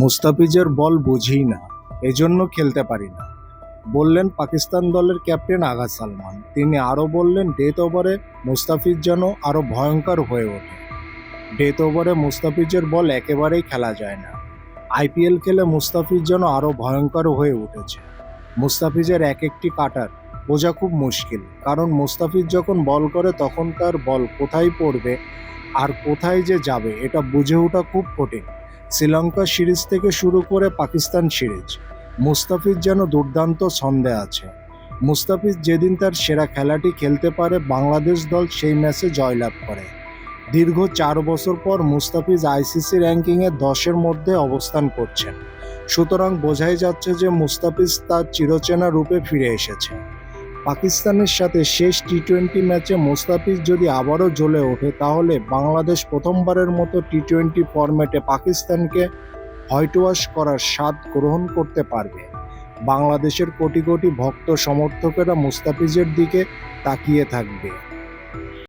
মুস্তাফিজের বল বুঝি না, এজন্য খেলতে পারি না। বললেন পাকিস্তান দলের ক্যাপ্টেন আগা সালমান। তিনি আরও বললেন, ডেথ ওভারে মুস্তাফিজ যেন আরও ভয়ঙ্কর হয়ে ওঠে। ডেথ ওভারে মুস্তাফিজের বল একেবারেই খেলা যায় না। আইপিএল খেলে মুস্তাফিজ যেন আরও ভয়ঙ্কর হয়ে উঠেছে। মুস্তাফিজের এক একটি কাটার বোঝা খুব মুশকিল, কারণ মুস্তাফিজ যখন বল করে তখন তার বল কোথায় পড়বে আর কোথায় যে যাবে, এটা বুঝে ওঠা খুব কঠিন। শ্রীলঙ্কা সিরিজ থেকে শুরু করে পাকিস্তান সিরিজ। মুস্তাফিজ যেন দুর্দান্ত ছন্দে আছে। মুস্তাফিজ যেদিন তার সেরা খেলাটি খেলতে পারে, বাংলাদেশ দল সেই ম্যাচে জয়লাভ করে। দীর্ঘ চার বছর পর মুস্তাফিজ আইসিসি র্যাঙ্কিংয়ে দশের মধ্যে অবস্থান করছেন। সুতরাং বোঝাই যাচ্ছে যে মুস্তাফিজ তার চিরচেনা রূপে ফিরে এসেছে। পাকিস্তানের সাথে শেষ টি টোয়েন্টি ম্যাচে মোস্তাফিজ যদি আবারও জ্বলে ওঠে, তাহলে বাংলাদেশ প্রথমবারের মতো টি টোয়েন্টি ফরম্যাটে পাকিস্তানকে হোয়াইট ওয়াশ করার স্বাদ গ্রহণ করতে পারবে। বাংলাদেশের কোটি কোটি ভক্ত সমর্থকেরা মুস্তাফিজের দিকে তাকিয়ে থাকবে।